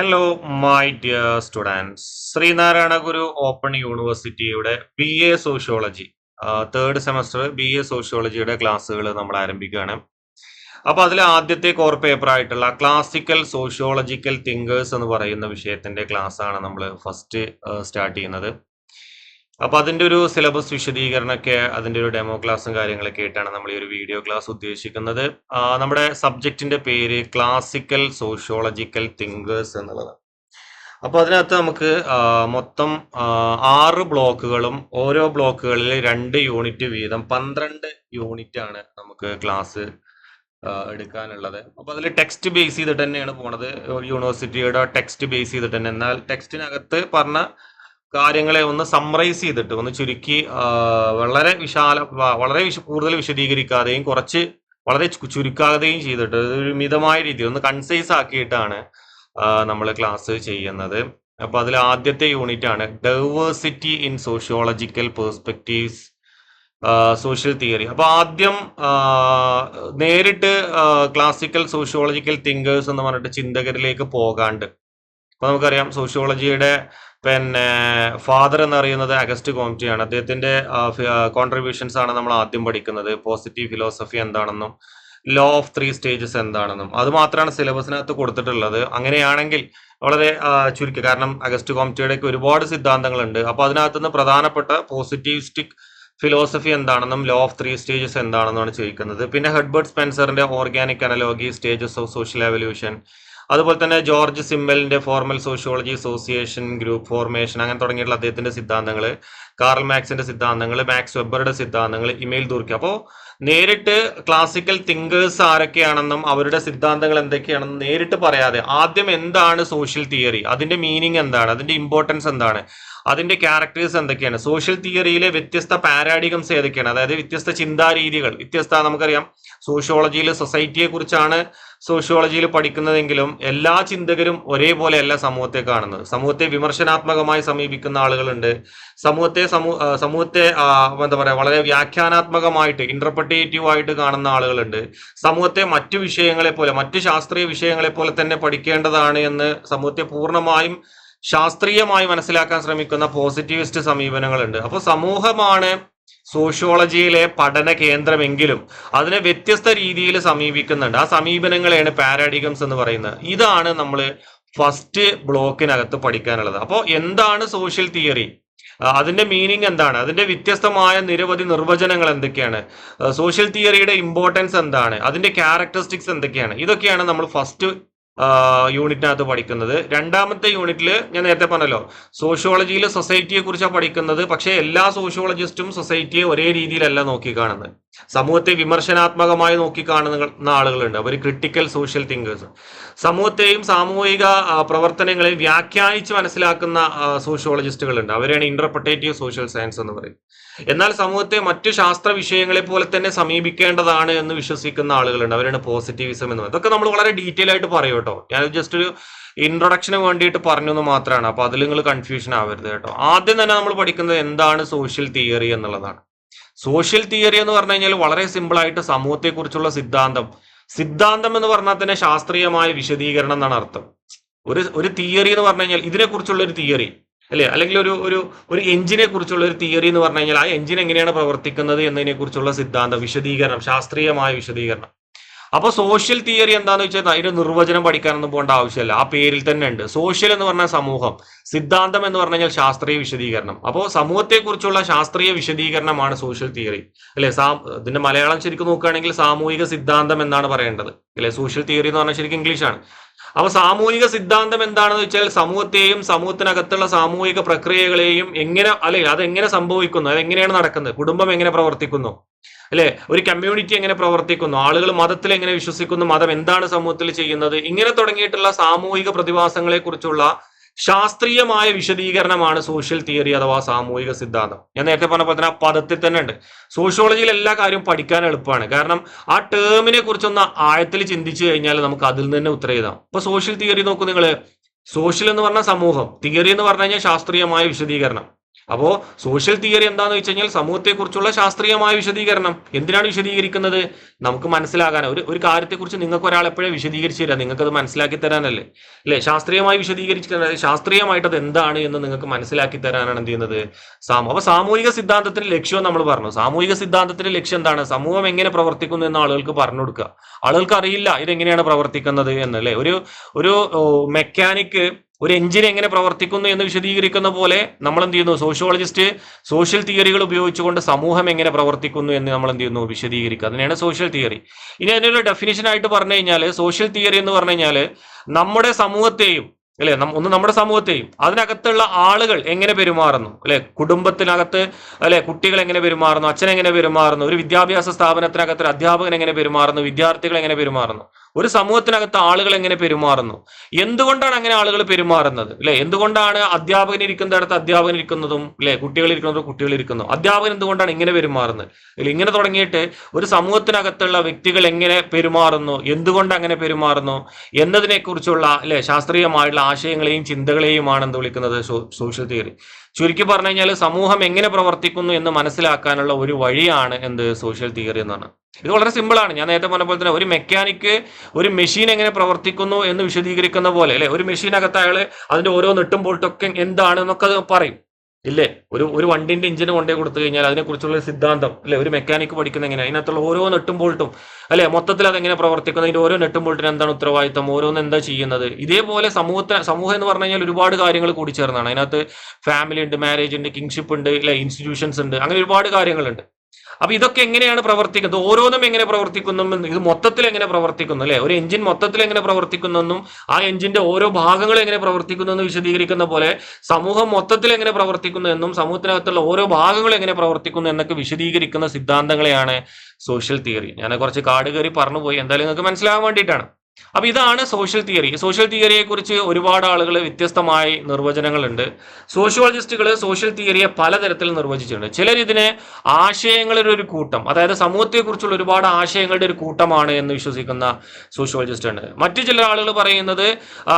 Hello my dear students Sreenarayana Guru open യൂണിവേഴ്സിറ്റിയുടെ B A sociology third semester B A സോഷ്യോളജിയുടെ ക്ലാസ്സുകൾ നമ്മൾ ആരംഭിക്കുകയാണ്. അപ്പോൾ അതിൽ ആദ്യത്തെ കോർ പേപ്പർ ആയിട്ടുള്ള ക്ലാസിക്കൽ സോഷ്യോളജിക്കൽ തിങ്കേഴ്സ് എന്ന് പറയുന്ന വിഷയത്തിന്റെ ക്ലാസ് ആണ് നമ്മൾ ഫസ്റ്റ് സ്റ്റാർട്ട് ചെയ്യുന്നത്. അപ്പോൾ അതിന്റെ ഒരു സിലബസ് വിശദീകരണമൊക്കെ അതിന്റെ ഒരു ഡെമോ ക്ലാസ്സും കാര്യങ്ങളൊക്കെ ആയിട്ടാണ് നമ്മൾ ഈ ഒരു വീഡിയോ ക്ലാസ് ഉദ്ദേശിക്കുന്നത്. നമ്മുടെ സബ്ജക്റ്റിന്റെ പേര് ക്ലാസിക്കൽ സോഷ്യോളജിക്കൽ തിങ്കേഴ്സ് എന്നുള്ളതാണ്. അപ്പോൾ അതിനകത്ത് നമുക്ക് മൊത്തം ആറ് ബ്ലോക്കുകളും ഓരോ ബ്ലോക്കുകളിൽ രണ്ട് യൂണിറ്റ് വീതം പന്ത്രണ്ട് യൂണിറ്റ് ആണ് നമുക്ക് ക്ലാസ് എടുക്കാനുള്ളത്. അപ്പോൾ അതിൽ ടെക്സ്റ്റ് ബേസ് ചെയ്തിട്ട് തന്നെയാണ് പോണത്. യൂണിവേഴ്സിറ്റിയുടെ ടെക്സ്റ്റ് ബേസ് ചെയ്തിട്ട് തന്നെ. എന്നാൽ ടെക്സ്റ്റിനകത്ത് പറഞ്ഞ കാര്യങ്ങളെ ഒന്ന് സമ്മറൈസ് ചെയ്തിട്ട് ഒന്ന് ചുരുക്കി വളരെ വിശാല വളരെ വിശ കൂടുതൽ വിശദീകരിക്കാതെയും കുറച്ച് വളരെ ചുരുക്കാതെയും ചെയ്തിട്ട് ഒരു മിതമായ രീതി ഒന്ന് കൺസൈസ് ആക്കിയിട്ടാണ് നമ്മൾ ക്ലാസ് ചെയ്യുന്നത്. അപ്പൊ അതിൽ ആദ്യത്തെ യൂണിറ്റ് ആണ് diversity in sociological perspectives social theory അപ്പൊ ആദ്യം നേരിട്ട് ക്ലാസിക്കൽ സോഷ്യോളജിക്കൽ തിങ്കേഴ്സ് എന്ന് പറഞ്ഞിട്ട് ചിന്തകരിലേക്ക് പോകാണ്ട് അപ്പൊ നമുക്കറിയാം സോഷ്യോളജിയുടെ പിന്നെ ഫാദർ എന്നറിയുന്നത് അഗസ്റ്റ് കോംറ്റിയാണ്. അദ്ദേഹത്തിന്റെ കോൺട്രിബ്യൂഷൻസ് ആണ് നമ്മൾ ആദ്യം പഠിക്കുന്നത്. പോസിറ്റീവ് ഫിലോസഫി എന്താണെന്നും ലോ ഓഫ് ത്രീ സ്റ്റേജസ് എന്താണെന്നും. അത് മാത്രമാണ് സിലബസിനകത്ത് കൊടുത്തിട്ടുള്ളത്. അങ്ങനെയാണെങ്കിൽ വളരെ ചുരുക്കി. കാരണം അഗസ്റ്റ് കോംറ്റിയുടെ ഒരുപാട് സിദ്ധാന്തങ്ങളുണ്ട്. അപ്പൊ അതിനകത്തുനിന്ന് പ്രധാനപ്പെട്ട പോസിറ്റീവിസ്റ്റിക് ഫിലോസഫി എന്താണെന്നും ലോ ഓഫ് ത്രീ സ്റ്റേജസ് എന്താണെന്നാണ് ചോദിക്കുന്നത്. പിന്നെ Herbert സ്പെൻസറിന്റെ organic analogy stages of social evolution അതുപോലെ തന്നെ George സിമ്മലിന്റെ formal sociology association group formation അങ്ങനെ തുടങ്ങിയിട്ടുള്ള അദ്ദേഹത്തിന്റെ സിദ്ധാന്തങ്ങൾ കാർൽ മാക്സിന്റെ സിദ്ധാന്തങ്ങൾ മാക്സ് വെബറുടെ സിദ്ധാന്തങ്ങൾ ഇമെയിൽ ദൂർക്കി. അപ്പോൾ നേരിട്ട് ക്ലാസിക്കൽ തിങ്കേഴ്സ് ആരൊക്കെയാണെന്നും അവരുടെ സിദ്ധാന്തങ്ങൾ എന്തൊക്കെയാണെന്നും നേരിട്ട് പറയാതെ ആദ്യം എന്താണ് സോഷ്യൽ തിയറി അതിന്റെ മീനിങ് എന്താണ്? അതിന്റെ ഇമ്പോർട്ടൻസ് എന്താണ്? അതിന്റെ ക്യാരക്ടേഴ്സ് എന്തൊക്കെയാണ്? സോഷ്യൽ തിയറിയിലെ വ്യത്യസ്ത പാരാഡിഗംസ് ഏതൊക്കെയാണ്? അതായത് വ്യത്യസ്ത ചിന്താരീതികൾ. വ്യത്യസ്ത നമുക്കറിയാം സോഷ്യോളജിയിൽ സൊസൈറ്റിയെ കുറിച്ചാണ് സോഷ്യോളജിയിൽ പഠിക്കുന്നതെങ്കിലും എല്ലാ ചിന്തകരും ഒരേപോലെയല്ല സമൂഹത്തെ കാണുന്നത്. സമൂഹത്തെ വിമർശനാത്മകമായി സമീപിക്കുന്ന ആളുകളുണ്ട്. സമൂഹത്തെ സമൂ സമൂഹത്തെ എന്താ പറയാ വളരെ വ്യാഖ്യാനാത്മകമായിട്ട് ഇന്റർപ്രറ്റേറ്റീവ് ആയിട്ട് കാണുന്ന ആളുകളുണ്ട്. സമൂഹത്തെ മറ്റു വിഷയങ്ങളെ പോലെ മറ്റു ശാസ്ത്രീയ വിഷയങ്ങളെ പോലെ തന്നെ പഠിക്കേണ്ടതാണ് എന്ന് സമൂഹത്തെ പൂർണമായും ശാസ്ത്രീയമായി മനസ്സിലാക്കാൻ ശ്രമിക്കുന്ന പോസിറ്റിവിസ്റ്റ് സമീപനങ്ങളുണ്ട്. അപ്പോൾ സമൂഹമാണ് സോഷ്യോളജിയിലെ പഠന കേന്ദ്രമെങ്കിലും അതിനെ വ്യത്യസ്ത രീതിയിൽ സമീപിക്കുന്നുണ്ട്. ആ സമീപനങ്ങളെയാണ് പാരാഡിഗംസ് എന്ന് പറയുന്നത്. ഇതാണ് നമ്മൾ ഫസ്റ്റ് ബ്ലോക്കിനകത്ത് പഠിക്കാനുള്ളത്. അപ്പോൾ എന്താണ് സോഷ്യൽ തിയറി അതിന്റെ മീനിങ് എന്താണ്? അതിന്റെ വ്യത്യസ്തമായ നിരവധി നിർവചനങ്ങൾ എന്തൊക്കെയാണ്? സോഷ്യൽ തിയറിയുടെ ഇമ്പോർട്ടൻസ് എന്താണ്? അതിന്റെ ക്യാരക്ടറിസ്റ്റിക്സ് എന്തൊക്കെയാണ്? ഇതൊക്കെയാണ് നമ്മൾ ഫസ്റ്റ് യൂണിറ്റിനകത്ത് പഠിക്കുന്നത്. രണ്ടാമത്തെ യൂണിറ്റിൽ ഞാൻ നേരത്തെ പറഞ്ഞല്ലോ സോഷ്യോളജിയിൽ സൊസൈറ്റിയെ കുറിച്ചാണ് പഠിക്കുന്നത്. പക്ഷേ എല്ലാ സോഷ്യോളജിസ്റ്റും സൊസൈറ്റിയെ ഒരേ രീതിയിലല്ല നോക്കിക്കാണുന്നത് സമൂഹത്തെ വിമർശനാത്മകമായി നോക്കിക്കാണുന്ന ആളുകളുണ്ട്. അവർ ക്രിട്ടിക്കൽ സോഷ്യൽ തിങ്കേഴ്സ് സമൂഹത്തെയും സാമൂഹിക പ്രവർത്തനങ്ങളെയും വ്യാഖ്യാനിച്ച് മനസ്സിലാക്കുന്ന സോഷ്യോളജിസ്റ്റുകളുണ്ട് അവരെയാണ് ഇന്റർപ്രട്ടേറ്റീവ് സോഷ്യൽ സയൻസ് എന്ന് പറയും. എന്നാൽ സമൂഹത്തെ മറ്റു ശാസ്ത്ര വിഷയങ്ങളെ പോലെ തന്നെ സമീപിക്കേണ്ടതാണ് എന്ന് വിശ്വസിക്കുന്ന ആളുകളുണ്ട്. അവരാണ് പോസിറ്റിവിസം എന്ന് പറയുന്നത് ഇതൊക്കെ നമ്മൾ വളരെ ഡീറ്റെയിൽ ആയിട്ട് പറയും കേട്ടോ. ഞാൻ ജസ്റ്റ് ഒരു ഇൻട്രൊഡക്ഷന് വേണ്ടിയിട്ട് പറഞ്ഞു എന്ന് മാത്രമാണ്. അപ്പൊ അതിൽ നിങ്ങൾ കൺഫ്യൂഷൻ ആവരുത് കേട്ടോ. ആദ്യം തന്നെ നമ്മൾ പഠിക്കുന്നത് എന്താണ് സോഷ്യൽ തിയറി എന്നുള്ളതാണ്. സോഷ്യൽ തിയറി എന്ന് പറഞ്ഞു കഴിഞ്ഞാൽ വളരെ സിമ്പിൾ ആയിട്ട് സമൂഹത്തെക്കുറിച്ചുള്ള സിദ്ധാന്തം. സിദ്ധാന്തം എന്ന് പറഞ്ഞാൽ തന്നെ ശാസ്ത്രീയമായ വിശദീകരണം എന്നാണ് അർത്ഥം. ഒരു ഒരു തിയറി എന്ന് പറഞ്ഞു കഴിഞ്ഞാൽ ഇതിനെക്കുറിച്ചുള്ള ഒരു തിയറി അല്ലെ? അല്ലെങ്കിൽ ഒരു ഒരു ഒരു എഞ്ചിനെ കുറിച്ചുള്ള ഒരു തിയറി എന്ന് പറഞ്ഞു കഴിഞ്ഞാൽ ആ എഞ്ചിൻ എങ്ങനെയാണ് പ്രവർത്തിക്കുന്നത് എന്നതിനെ കുറിച്ചുള്ള സിദ്ധാന്തം വിശദീകരണം ശാസ്ത്രീയമായ വിശദീകരണം. അപ്പൊ സോഷ്യൽ തിയറി എന്താന്ന് വെച്ചാൽ അതിന്റെ നിർവചനം പഠിക്കാനൊന്നും പോകേണ്ട ആവശ്യമില്ല ആ പേരിൽ തന്നെ ഉണ്ട്. സോഷ്യൽ എന്ന് പറഞ്ഞാൽ സമൂഹം. സിദ്ധാന്തം എന്ന് പറഞ്ഞു കഴിഞ്ഞാൽ ശാസ്ത്രീയ വിശദീകരണം. അപ്പോൾ സമൂഹത്തെക്കുറിച്ചുള്ള ശാസ്ത്രീയ വിശദീകരണമാണ് സോഷ്യൽ തിയറി അല്ലെ? സാ ഇതിന്റെ മലയാളം ശരിക്കും നോക്കുകയാണെങ്കിൽ സാമൂഹിക സിദ്ധാന്തം എന്നാണ് പറയേണ്ടത്. അല്ലെ? സോഷ്യൽ തിയറി എന്ന് പറഞ്ഞാൽ ശരിക്കും ഇംഗ്ലീഷാണ് അപ്പൊ സാമൂഹിക സിദ്ധാന്തം എന്താണെന്ന് വെച്ചാൽ സമൂഹത്തെയും സമൂഹത്തിനകത്തുള്ള സാമൂഹിക പ്രക്രിയകളെയും എങ്ങനെ അല്ലെ? അതെങ്ങനെ സംഭവിക്കുന്നു? അതെങ്ങനെയാണ് നടക്കുന്നത്? കുടുംബം എങ്ങനെ പ്രവർത്തിക്കുന്നു? അല്ലെ? ഒരു കമ്മ്യൂണിറ്റി എങ്ങനെ പ്രവർത്തിക്കുന്നു? ആളുകൾ മതത്തിൽ എങ്ങനെ വിശ്വസിക്കുന്നു? മതം എന്താണ് സമൂഹത്തിൽ ചെയ്യുന്നത്? ഇങ്ങനെ തുടങ്ങിയിട്ടുള്ള സാമൂഹിക പ്രതിഭാസങ്ങളെ കുറിച്ചുള്ള ശാസ്ത്രീയമായ വിശദീകരണമാണ് സോഷ്യൽ തിയറി അഥവാ സാമൂഹിക സിദ്ധാന്തം. ഞാൻ നേരത്തെ പറഞ്ഞ പോലെ തന്നെ ആ പദത്തിൽ തന്നെ ഉണ്ട്. സോഷ്യോളജിയിൽ എല്ലാ കാര്യവും പഠിക്കാൻ എളുപ്പമാണ്. കാരണം ആ ടേമിനെ കുറിച്ചൊന്ന് ആഴത്തിൽ ചിന്തിച്ചു കഴിഞ്ഞാൽ നമുക്ക് അതിൽ തന്നെ ഉത്തരം എഴുതാം. ഇപ്പൊ സോഷ്യൽ തിയറി നോക്കൂ നിങ്ങൾ സോഷ്യൽ എന്ന് പറഞ്ഞ സമൂഹം. തിയറി എന്ന് പറഞ്ഞു കഴിഞ്ഞാൽ ശാസ്ത്രീയമായ വിശദീകരണം. അപ്പോൾ സോഷ്യൽ തിയറി എന്താന്ന് വെച്ച് കഴിഞ്ഞാൽ സമൂഹത്തെക്കുറിച്ചുള്ള ശാസ്ത്രീയമായ വിശദീകരണം. എന്തിനാണ് വിശദീകരിക്കുന്നത്? നമുക്ക് മനസ്സിലാകാൻ. ഒരു ഒരു കാര്യത്തെക്കുറിച്ച് നിങ്ങൾക്ക് ഒരാൾ എപ്പോഴേ വിശദീകരിച്ചു തരാം? നിങ്ങൾക്കത് മനസ്സിലാക്കി തരാനല്ലേ? അല്ലേ? ശാസ്ത്രീയമായി വിശദീകരിച്ചു ശാസ്ത്രീയമായിട്ട് അത് എന്താണ് എന്ന് നിങ്ങൾക്ക് മനസ്സിലാക്കി തരാനാണ് എന്ത് ചെയ്യുന്നത്? സാമൂഹ്യം അപ്പൊ സാമൂഹിക സിദ്ധാന്തത്തിന്റെ ലക്ഷ്യം നമ്മൾ പറഞ്ഞു. സാമൂഹിക സിദ്ധാന്തത്തിന്റെ ലക്ഷ്യം എന്താണ്? സമൂഹം എങ്ങനെ പ്രവർത്തിക്കുന്നു എന്ന് ആളുകൾക്ക് പറഞ്ഞു കൊടുക്കുക. ആളുകൾക്ക് അറിയില്ല ഇതെങ്ങനെയാണ് പ്രവർത്തിക്കുന്നത് എന്നല്ലേ ഒരു ഒരു മെക്കാനിക്ക് ഒരു എഞ്ചിൻ എങ്ങനെ പ്രവർത്തിക്കുന്നു എന്ന് വിശദീകരിക്കുന്ന പോലെ നമ്മൾ എന്ത് ചെയ്യുന്നു? സോഷ്യോളജിസ്റ്റ് സോഷ്യൽ തിയറികൾ ഉപയോഗിച്ചുകൊണ്ട് സമൂഹം എങ്ങനെ പ്രവർത്തിക്കുന്നു എന്ന് നമ്മൾ എന്ത് ചെയ്യുന്നു? വിശദീകരിക്കുക. അതിനെയാണ് സോഷ്യൽ തിയറി ഇനി അതിനൊരു ഡെഫിനിഷൻ ആയിട്ട് പറഞ്ഞു കഴിഞ്ഞാൽ സോഷ്യൽ തിയറി എന്ന് പറഞ്ഞു കഴിഞ്ഞാൽ നമ്മുടെ സമൂഹത്തെയും അല്ലെ? ഒന്ന് നമ്മുടെ സമൂഹത്തെയും അതിനകത്തുള്ള ആളുകൾ എങ്ങനെ പെരുമാറുന്നു? അല്ലെ? കുടുംബത്തിനകത്ത് അല്ലെ? കുട്ടികൾ എങ്ങനെ പെരുമാറുന്നു? അച്ഛൻ എങ്ങനെ പെരുമാറുന്നു? ഒരു വിദ്യാഭ്യാസ സ്ഥാപനത്തിനകത്ത് ഒരു അധ്യാപകൻ എങ്ങനെ പെരുമാറുന്നു? വിദ്യാർത്ഥികൾ എങ്ങനെ പെരുമാറുന്നു? ഒരു സമൂഹത്തിനകത്ത് ആളുകൾ എങ്ങനെ പെരുമാറുന്നു? എന്തുകൊണ്ടാണ് അങ്ങനെ ആളുകൾ പെരുമാറുന്നത്? അല്ലെ എന്തുകൊണ്ടാണ് അധ്യാപകൻ ഇരിക്കുന്നിടത്ത് അധ്യാപകൻ ഇരിക്കുന്നതും അല്ലെ കുട്ടികൾ ഇരിക്കുന്നതും കുട്ടികൾ ഇരിക്കുന്നു. അധ്യാപകൻ എന്തുകൊണ്ടാണ് ഇങ്ങനെ പെരുമാറുന്നത്? അല്ലെ ഇങ്ങനെ തുടങ്ങിയിട്ട് ഒരു സമൂഹത്തിനകത്തുള്ള വ്യക്തികൾ എങ്ങനെ പെരുമാറുന്നു? എന്തുകൊണ്ട് അങ്ങനെ പെരുമാറുന്നു? എന്നതിനെക്കുറിച്ചുള്ള അല്ലെ ശാസ്ത്രീയമായിട്ടുള്ള ആശയങ്ങളെയും ചിന്തകളെയുമാണ് എന്ത് വിളിക്കുന്നത്? സോഷ്യൽ തിയറി ചുരുക്കി പറഞ്ഞു കഴിഞ്ഞാൽ സമൂഹം എങ്ങനെ പ്രവർത്തിക്കുന്നു എന്ന് മനസ്സിലാക്കാനുള്ള ഒരു വഴിയാണ് എന്ത് സോഷ്യൽ തിയറി എന്നാണ്. ഇത് വളരെ സിമ്പിളാണ്. ഞാൻ നേരത്തെ പറഞ്ഞ പോലെ തന്നെ ഒരു മെക്കാനിക്ക് ഒരു മെഷീൻ എങ്ങനെ പ്രവർത്തിക്കുന്നു എന്ന് വിശദീകരിക്കുന്ന പോലെ അല്ലെ? ഒരു മെഷീനകത്ത് അയാൾ അതിന്റെ ഓരോ നെട്ടും ബോൾട്ടൊക്കെ എന്താണ് എന്നൊക്കെ പറയും. ഇല്ലേ? ഒരു ഒരു വണ്ടിന്റെ ഇഞ്ചിന് കൊണ്ടേ കൊടുത്തു കഴിഞ്ഞാൽ അതിനെക്കുറിച്ചുള്ള സിദ്ധാന്തം അല്ലെ? ഒരു മെക്കാനിക്ക് പഠിക്കുന്ന എങ്ങനെ അതിനകത്തുള്ള ഓരോ നെട്ടും ബോൾട്ടും അല്ലെ? മൊത്തത്തിൽ അതെങ്ങനെ പ്രവർത്തിക്കുന്നു? അതിന്റെ ഓരോ നെട്ടും ബോൾട്ടിന് എന്താണ് ഉത്തരവാദിത്തം ഓരോന്ന് എന്താ ചെയ്യുന്നത്? ഇതേപോലെ സമൂഹത്തിന് സമൂഹം എന്ന് പറഞ്ഞു കഴിഞ്ഞാൽ ഒരുപാട് കാര്യങ്ങൾ കൂടി ചേർന്നാണ്. അതിനകത്ത് ഫാമിലി ഉണ്ട് മാരേജ് ഉണ്ട് കിങ്ഷിപ്പ് ഉണ്ട് അല്ലെ? ഇൻസ്റ്റിറ്റ്യൂഷൻസ് ഉണ്ട് അങ്ങനെ ഒരുപാട് കാര്യങ്ങളുണ്ട്. അപ്പൊ ഇതൊക്കെ എങ്ങനെയാണ് പ്രവർത്തിക്കുന്നത്? ഓരോന്നും എങ്ങനെ പ്രവർത്തിക്കുന്നു ഇത് മൊത്തത്തിൽ എങ്ങനെ പ്രവർത്തിക്കുന്നു അല്ലെ? ഒരു എഞ്ചിൻ മൊത്തത്തിൽ എങ്ങനെ പ്രവർത്തിക്കുന്നെന്നും ആ എഞ്ചിന്റെ ഓരോ ഭാഗങ്ങൾ എങ്ങനെ പ്രവർത്തിക്കുന്നു എന്ന് വിശദീകരിക്കുന്ന പോലെ സമൂഹം മൊത്തത്തിൽ എങ്ങനെ പ്രവർത്തിക്കുന്നു എന്നും സമൂഹത്തിനകത്തുള്ള ഓരോ ഭാഗങ്ങൾ എങ്ങനെ പ്രവർത്തിക്കുന്നു എന്നൊക്കെ വിശദീകരിക്കുന്ന സിദ്ധാന്തങ്ങളെയാണ് സോഷ്യൽ തിയറി ഞാൻ കുറച്ച് കാട് കയറി പറഞ്ഞുപോയി. എന്തായാലും നിങ്ങൾക്ക് മനസ്സിലാവാൻ വേണ്ടിയിട്ടാണ്. അപ്പൊ ഇതാണ് സോഷ്യൽ തിയറി സോഷ്യൽ തിയറിയെ കുറിച്ച് ഒരുപാട് ആളുകൾ വ്യത്യസ്തമായി നിർവചനങ്ങളുണ്ട്. സോഷ്യോളജിസ്റ്റുകൾ സോഷ്യൽ തിയറിയെ പലതരത്തിൽ നിർവചിച്ചിട്ടുണ്ട്. ചിലർ ഇതിനെ ആശയങ്ങളുടെ ഒരു കൂട്ടം അതായത് സമൂഹത്തെക്കുറിച്ചുള്ള ഒരുപാട് ആശയങ്ങളുടെ ഒരു കൂട്ടമാണ് എന്ന് വിശ്വസിക്കുന്ന സോഷ്യോളജിസ്റ്റ് ഉണ്ട്. മറ്റു ചില ആളുകൾ പറയുന്നത്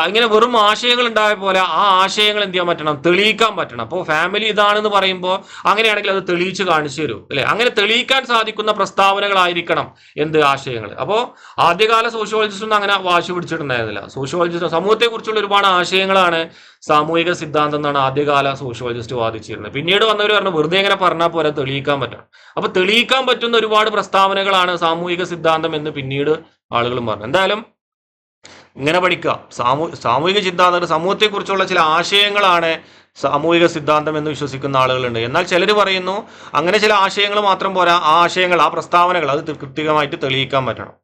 ഇങ്ങനെ വെറും ആശയങ്ങൾ ഉണ്ടായ പോലെ ആ ആശയങ്ങൾ എന്ത് ചെയ്യാൻ പറ്റണം? തെളിയിക്കാൻ പറ്റണം. അപ്പോൾ ഫാമിലി ഇതാണെന്ന് പറയുമ്പോൾ അങ്ങനെയാണെങ്കിൽ അത് തെളിയിച്ച് കാണിച്ചു തരും അല്ലെ? അങ്ങനെ തെളിയിക്കാൻ സാധിക്കുന്ന പ്രസ്താവനകളായിരിക്കണം എന്ത് ആശയങ്ങൾ അപ്പോൾ ആദ്യകാല സോഷ്യോളജിസ്റ്റ് ഒന്നും അങ്ങനെ വാശി പിടിച്ചിട്ടുണ്ടായിരുന്നില്ല. സോഷ്യോളജിസ്റ്റ് സമൂഹത്തെ കുറിച്ചുള്ള ഒരുപാട് ആശയങ്ങളാണ് സാമൂഹിക സിദ്ധാന്തം എന്നാണ് ആദ്യകാല സോഷ്യോളജിസ്റ്റ് വാദിച്ചിരുന്നത്. പിന്നീട് വന്നവർ പറഞ്ഞു വെറുതെ ഇങ്ങനെ പറഞ്ഞാൽ പോലെ തെളിയിക്കാൻ പറ്റണം. അപ്പൊ തെളിയിക്കാൻ പറ്റുന്ന ഒരുപാട് പ്രസ്താവനകളാണ് സാമൂഹിക സിദ്ധാന്തം എന്ന് പിന്നീട് ആളുകളും പറഞ്ഞു. എന്തായാലും ഇങ്ങനെ പഠിക്കുക. സാമൂ സാമൂഹിക സിദ്ധാന്തം സമൂഹത്തെക്കുറിച്ചുള്ള ചില ആശയങ്ങളാണ് സാമൂഹിക സിദ്ധാന്തം എന്ന് വിശ്വസിക്കുന്ന ആളുകളുണ്ട്. എന്നാൽ ചിലർ പറയുന്നു അങ്ങനെ ചില ആശയങ്ങൾ മാത്രം പോരാ ആ ആശയങ്ങൾ ആ പ്രസ്താവനകൾ അത് കൃത്യമായിട്ട് തെളിയിക്കാൻ പറ്റണം.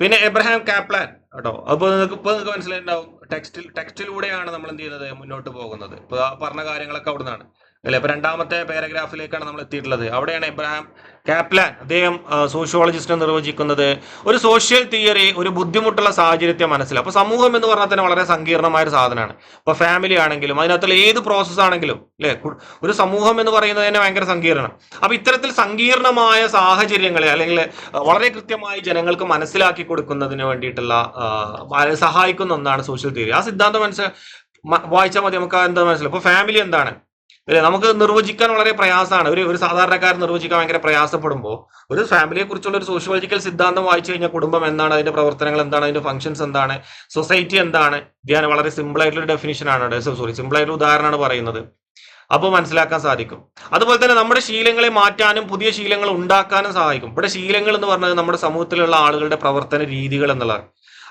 പിന്നെ എബ്രഹാം കാപ്ലാൻ കേട്ടോ. അപ്പോൾ നിങ്ങൾക്ക് ഇപ്പോൾ നിങ്ങൾക്ക് മനസ്സിലായിട്ടുണ്ടാവും ടെക്സ്റ്റിൽ ടെക്സ്റ്റിലൂടെയാണ് നമ്മൾ എന്ത് ചെയ്യുന്നത് മുന്നോട്ട് പോകുന്നത്. ഇപ്പോൾ പറഞ്ഞ കാര്യങ്ങളൊക്കെ അവിടെ നിന്നാണ് അല്ലെ? അപ്പൊ രണ്ടാമത്തെ പാരഗ്രാഫിലേക്കാണ് നമ്മൾ എത്തിയിട്ടുള്ളത്. അവിടെയാണ് എബ്രഹാം കാപ്ലാൻ. അദ്ദേഹം സോഷ്യോളജിസ്റ്റ് നിർവചിക്കുന്നത്. ഒരു സോഷ്യൽ തിയറി ഒരു ബുദ്ധിമുട്ടുള്ള സാഹചര്യത്തെ മനസ്സിലാക്കും. അപ്പൊ സമൂഹം എന്ന് പറഞ്ഞാൽ തന്നെ വളരെ സങ്കീർണമായ ഒരു സാധനമാണ്. ഇപ്പൊ ഫാമിലി ആണെങ്കിലും അതിനകത്തുള്ള ഏത് പ്രോസസ് ആണെങ്കിലും അല്ലെ? ഒരു സമൂഹം എന്ന് പറയുന്നത് തന്നെ ഭയങ്കര സങ്കീർണം അപ്പൊ ഇത്തരത്തിൽ സങ്കീർണമായ സാഹചര്യങ്ങളെ അല്ലെങ്കിൽ വളരെ കൃത്യമായി ജനങ്ങൾക്ക് മനസ്സിലാക്കി കൊടുക്കുന്നതിന് വേണ്ടിയിട്ടുള്ള സഹായിക്കുന്ന ഒന്നാണ് സോഷ്യൽ തിയറി. ആ സിദ്ധാന്തം മനസ്സിൽ വായിച്ചാൽ മതി നമുക്ക് എന്താ മനസ്സിലാവും. ഇപ്പൊ ഫാമിലി എന്താണ്? അല്ലെ? നമുക്ക് നിർവചിക്കാൻ വളരെ പ്രയാസമാണ്. ഒരു ഒരു സാധാരണക്കാരൻ നിർവചിക്കാൻ ഭയങ്കര പ്രയാസപ്പെടുമ്പോൾ ഒരു ഫാമിലിയെ കുറിച്ചുള്ള ഒരു സോഷ്യോളജിക്കൽ സിദ്ധാന്തം വായിച്ചു കഴിഞ്ഞാൽ കുടുംബം എന്താണ്? അതിന്റെ പ്രവർത്തനങ്ങൾ എന്താണ്? അതിന്റെ ഫംഗ്ഷൻസ് എന്താണ്? സൊസൈറ്റി എന്താണ്? ധ്യാനം വളരെ സിമ്പിൾ ആയിട്ടുള്ള ഡെഫിനിഷൻ ആണ് സോറി സിമ്പിൾ ആയിട്ടുള്ള ഉദാഹരണമാണ് പറയുന്നത്. അപ്പോൾ മനസ്സിലാക്കാൻ സാധിക്കും. അതുപോലെ തന്നെ നമ്മുടെ ശീലങ്ങളെ മാറ്റാനും പുതിയ ശീലങ്ങൾ ഉണ്ടാക്കാനും സഹായിക്കും. ഇവിടെ ശീലങ്ങൾ എന്ന് പറഞ്ഞത് നമ്മുടെ സമൂഹത്തിലുള്ള ആളുകളുടെ പ്രവർത്തന രീതികൾ എന്നുള്ളതാണ്.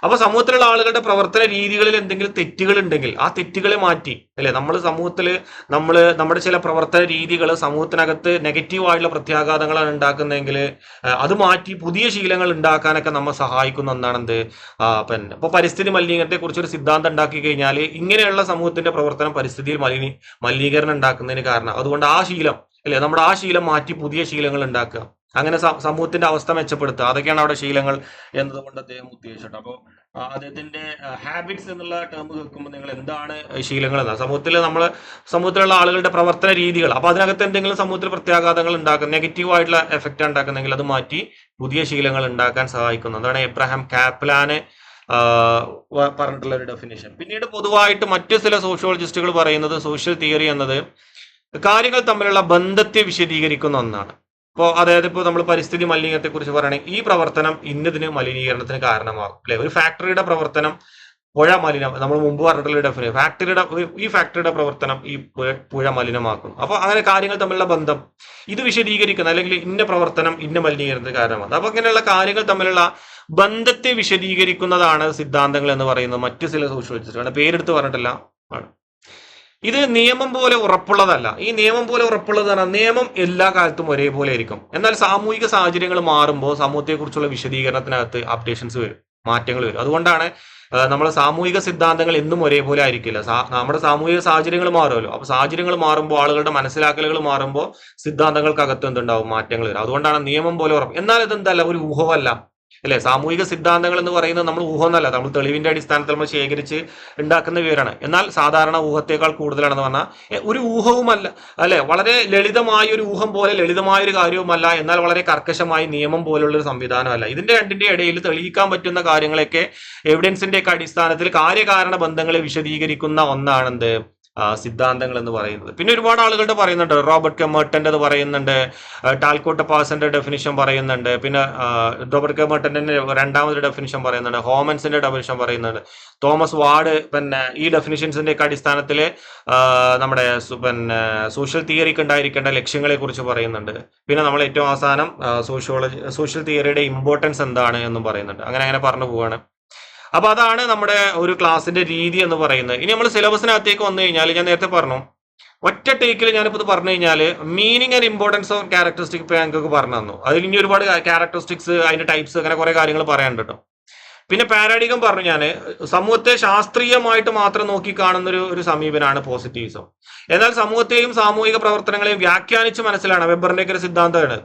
അപ്പൊ സമൂഹത്തിലുള്ള ആളുകളുടെ പ്രവർത്തന രീതികളിൽ എന്തെങ്കിലും തെറ്റുകൾ ഉണ്ടെങ്കിൽ ആ തെറ്റുകളെ മാറ്റി അല്ലെ? നമ്മൾ സമൂഹത്തിൽ നമ്മൾ നമ്മുടെ ചില പ്രവർത്തന രീതികൾ സമൂഹത്തിനകത്ത് നെഗറ്റീവ് ആയിട്ടുള്ള പ്രത്യാഘാതങ്ങളാണ് ഉണ്ടാക്കുന്നതെങ്കിൽ അത് മാറ്റി പുതിയ ശീലങ്ങൾ ഉണ്ടാക്കാനൊക്കെ നമ്മൾ സഹായിക്കുന്ന ഒന്നാണ് എന്ത് പിന്നെ ഇപ്പൊ പരിസ്ഥിതി മലിനീകരണത്തെ കുറിച്ച് ഒരു സിദ്ധാന്തം ഉണ്ടാക്കി കഴിഞ്ഞാൽ ഇങ്ങനെയുള്ള സമൂഹത്തിന്റെ പ്രവർത്തനം പരിസ്ഥിതിയിൽ മലിനി മലിനീകരണം ഉണ്ടാക്കുന്നതിന് കാരണം. അതുകൊണ്ട് ആ ശീലം അല്ലെ? നമ്മുടെ ആ ശീലം മാറ്റി പുതിയ ശീലങ്ങൾ ഉണ്ടാക്കുക. അങ്ങനെ സമൂഹത്തിന്റെ അവസ്ഥ മെച്ചപ്പെടുത്തുക. അതൊക്കെയാണ് അവിടെ ശീലങ്ങൾ എന്നതുകൊണ്ട് അദ്ദേഹം ഉദ്ദേശിച്ചത്. അപ്പോൾ അദ്ദേഹത്തിന്റെ ഹാബിറ്റ്സ് എന്നുള്ള ടേം കേൾക്കുമ്പോൾ നിങ്ങൾ എന്താണ് ശീലങ്ങൾ എന്നാൽ സമൂഹത്തിൽ നമ്മൾ സമൂഹത്തിലുള്ള ആളുകളുടെ പ്രവർത്തന രീതികൾ. അപ്പൊ അതിനകത്ത് എന്തെങ്കിലും സമൂഹത്തിൽ പ്രത്യാഘാതങ്ങൾ ഉണ്ടാക്കുന്ന നെഗറ്റീവ് ആയിട്ടുള്ള എഫക്റ്റ് ഉണ്ടാക്കുന്നെങ്കിൽ അത് മാറ്റി പുതിയ ശീലങ്ങൾ ഉണ്ടാക്കാൻ സഹായിക്കുന്നു. അതാണ് എബ്രഹാം കാപ്ലാന് പറഞ്ഞിട്ടുള്ള ഒരു ഡെഫിനേഷൻ പിന്നീട് പൊതുവായിട്ട് മറ്റു ചില സോഷ്യോളജിസ്റ്റുകൾ പറയുന്നത് സോഷ്യൽ തിയറി എന്നത് കാര്യങ്ങൾ തമ്മിലുള്ള ബന്ധത്തെ വിശദീകരിക്കുന്ന ഒന്നാണ്. ഇപ്പോൾ അതായത് ഇപ്പോൾ നമ്മൾ പരിസ്ഥിതി മലിനീകരണത്തെ കുറിച്ച് പറയുകയാണെങ്കിൽ ഈ പ്രവർത്തനം ഇന്നതിന് മലിനീകരണത്തിന് കാരണമാകും. അല്ലെ? ഒരു ഫാക്ടറിയുടെ പ്രവർത്തനം പുഴ മലിനം നമ്മൾ മുമ്പ് പറഞ്ഞിട്ടുള്ള ഡെഫിനി ഫാക്ടറിയുടെ ഈ ഫാക്ടറിയുടെ പ്രവർത്തനം ഈ പുഴ മലിനമാക്കും. അപ്പോൾ അങ്ങനെ കാര്യങ്ങൾ തമ്മിലുള്ള ബന്ധം ഇത് വിശദീകരിക്കുന്ന അല്ലെങ്കിൽ ഇന്ന പ്രവർത്തനം ഇന്ന മലിനീകരണത്തിന് കാരണമാണ് അപ്പോൾ അങ്ങനെയുള്ള കാര്യങ്ങൾ തമ്മിലുള്ള ബന്ധത്തെ വിശദീകരിക്കുന്നതാണ് സിദ്ധാന്തങ്ങൾ എന്ന് പറയുന്നത് മറ്റു ചില സൂക്ഷിച്ചിട്ടുണ്ട് പേരെടുത്ത് പറഞ്ഞിട്ടില്ല. ആണ്. ഇത് നിയമം പോലെ ഉറപ്പുള്ളതല്ല. ഈ നിയമം പോലെ ഉറപ്പുള്ളത് പറഞ്ഞാൽ നിയമം എല്ലാ കാലത്തും ഒരേപോലെ ആയിരിക്കും. എന്നാൽ സാമൂഹിക സാഹചര്യങ്ങൾ മാറുമ്പോൾ സമൂഹത്തെക്കുറിച്ചുള്ള വിശദീകരണത്തിനകത്ത് അപ്ഡേഷൻസ് വരും മാറ്റങ്ങൾ വരും. അതുകൊണ്ടാണ് നമ്മുടെ സാമൂഹിക സിദ്ധാന്തങ്ങൾ എന്നും ഒരേപോലെ ആയിരിക്കില്ല. നമ്മുടെ സാമൂഹിക സാഹചര്യങ്ങൾ മാറുമല്ലോ. അപ്പൊ സാഹചര്യങ്ങൾ മാറുമ്പോൾ ആളുകളുടെ മനസ്സിലാക്കലുകൾ മാറുമ്പോൾ സിദ്ധാന്തങ്ങൾക്കകത്ത് എന്തുണ്ടാവും? മാറ്റങ്ങൾ വരും. അതുകൊണ്ടാണ് നിയമം പോലെ ഉറപ്പ്. എന്നാൽ ഇതെന്തല്ല? ഒരു ഊഹമല്ല അല്ലെ? സാമൂഹിക സിദ്ധാന്തങ്ങൾ എന്ന് പറയുന്നത് നമ്മൾ ഊഹമൊന്നല്ല നമ്മൾ തെളിവിന്റെ അടിസ്ഥാനത്തിൽ നമ്മൾ ശേഖരിച്ച് ഉണ്ടാക്കുന്ന വിവരമാണ്. എന്നാൽ സാധാരണ ഊഹത്തേക്കാൾ കൂടുതലാണെന്ന് പറഞ്ഞാൽ ഒരു ഊഹവുമല്ല. അല്ലെ? വളരെ ലളിതമായ ഒരു ഊഹം പോലെ ലളിതമായ ഒരു കാര്യവുമല്ല. എന്നാൽ വളരെ കർക്കശമായ നിയമം പോലുള്ള ഒരു സംവിധാനമല്ല. ഇതിന്റെ രണ്ടിന്റെ ഇടയിൽ തെളിയിക്കാൻ പറ്റുന്ന കാര്യങ്ങളൊക്കെ എവിഡൻസിന്റെ ഒക്കെ അടിസ്ഥാനത്തിൽ കാര്യകാരണ ബന്ധങ്ങളെ വിശദീകരിക്കുന്ന ഒന്നാണെന്ത്? സിദ്ധാന്തങ്ങൾ എന്ന് പറയുന്നത്. പിന്നെ ഒരുപാട് ആളുകളുടെ പറയുന്നുണ്ട് റോബർട്ട് കെമേർട്ടന്റെ പറയുന്നുണ്ട് ടാൽക്കോട്ട് പാസന്റെ ഡെഫിനിഷൻ പറയുന്നുണ്ട് പിന്നെ റോബർട്ട് കെമേർട്ടന്റെ രണ്ടാമതൊരു ഡെഫിനിഷൻ പറയുന്നുണ്ട് ഹോമൻസിന്റെ ഡെഫിനിഷൻ പറയുന്നുണ്ട്. തോമസ് വാർഡ് പിന്നെ ഈ ഡെഫിനിഷൻസിന്റെ ഒക്കെ അടിസ്ഥാനത്തിൽ നമ്മുടെ പിന്നെ സോഷ്യൽ തിയറിക്ക് ഉണ്ടായിരിക്കേണ്ട ലക്ഷ്യങ്ങളെ കുറിച്ച് പറയുന്നുണ്ട്. പിന്നെ നമ്മൾ ഏറ്റവും അവസാനം സോഷ്യോളജി സോഷ്യൽ തിയറിയുടെ ഇമ്പോർട്ടൻസ് എന്താണ് എന്നും പറയുന്നുണ്ട്. അങ്ങനെ അങ്ങനെ പറഞ്ഞു പോവാണ്. അപ്പൊ അതാണ് നമ്മുടെ ഒരു ക്ലാസ്സിന്റെ രീതി എന്ന് പറയുന്നത്. ഇനി നമ്മൾ സിലബസിനകത്തേക്ക് വന്നു കഴിഞ്ഞാൽ ഞാൻ നേരത്തെ പറഞ്ഞു ഒറ്റ ടേക്കിൽ ഞാനിപ്പോൾ ഇത് പറഞ്ഞു കഴിഞ്ഞാൽ meaning and importance of characteristic ഇപ്പൊ ഞങ്ങൾക്ക് പറഞ്ഞു തന്നു. അതിൽ ഇനി ഒരുപാട് ക്യാരക്ടറിസ്റ്റിക്സ് അതിന്റെ ടൈപ്സ് അങ്ങനെ കുറെ കാര്യങ്ങൾ പറയാനുണ്ട് പിന്നെ പാരാഡികം പറഞ്ഞു ഞാൻ സമൂഹത്തെ ശാസ്ത്രീയമായിട്ട് മാത്രം നോക്കി കാണുന്ന ഒരു ഒരു സമീപനമാണ് പോസിറ്റീവിസം എന്നാൽ സമൂഹത്തെയും സാമൂഹിക പ്രവർത്തനങ്ങളെയും വ്യാഖ്യാനിച്ച് മനസ്സിലാണ് വെബറിന്റെ ഒക്കെ ഒരു സിദ്ധാന്തമാണ്.